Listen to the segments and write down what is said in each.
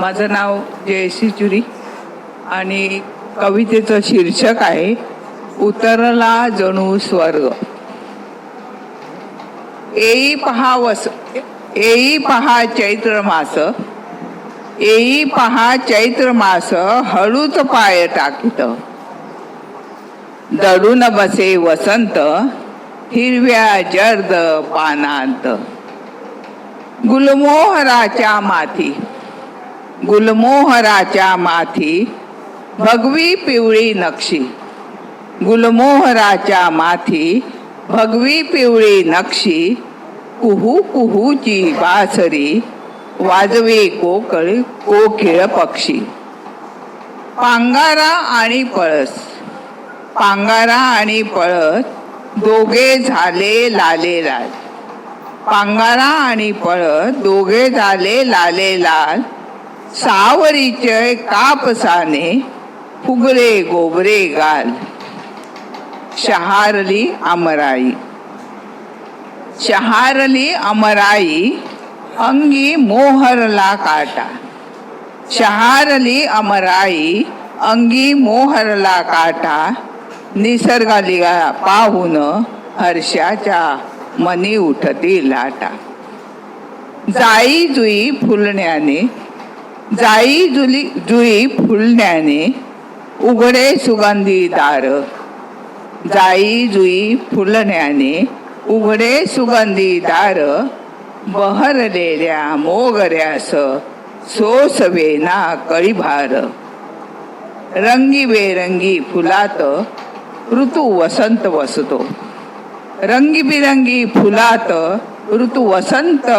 माझं नाव जयश्री चुरी आणि कवितेचं शीर्षक आहे उतरला जणू स्वर्ग. येई पहा वस येई पहा चैत्र मास येई पहा चैत्र मास हळूच पाय टाकीत. दडून बसे वसंत हिरव्या जर्द पानांत. गुलमोहराच्या माथी गुलमोहराच्या माथी भगवी पिवळी नक्षी. गुलमोहराच्या माथी भगवी पिवळी नक्षी. कुहू कुहूची बासरी वाजवे कोकळ कोकिळ पक्षी. पांगारा आणि पळस. पांगारा आणि पळस दोघे झाले लाले लाल. पांगारा आणि पळस दोघे झाले लाले लाल. सावरीचे कापसाने फुगरे गोबरे गाल। शहारली अमराई। शहारली अमराई अंगी मोहरला काटा। शहारली अमराई अंगी मोहरला काटा निसर्गाली पाहून हर्षाच्या मनी उठती लाटा। जाई जुई फुलण्याने जाई जुली जुई फुलण्याने उघडे सुगंधी दार. जाई जुई फुलण्याने उघडे सुगंधी दार. बहरलेल्या मोगऱ्यास सोसवेना कळीभार. रंगीबेरंगी फुलात ऋतू वसंत वसतो. रंगीबिरंगी फुलात ऋतू वसंत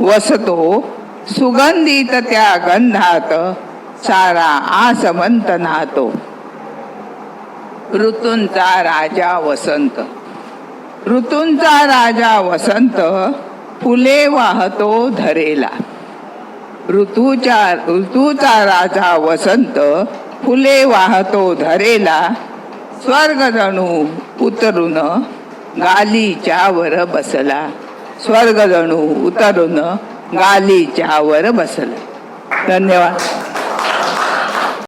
वसतो. सुगंधित त्या गंधात सारा आसमंत नाहतो. ऋतूंचा राजा वसंत. ऋतूंचा राजा वसंत फुले वाहतो धरेला. ऋतूच्या ऋतूचा राजा वसंत फुले वाहतो धरेला. स्वर्ग जणू उतरून गालीच्या वर बसला. स्वर्ग जणू उतरून गालीच्यावर बसलं. धन्यवाद.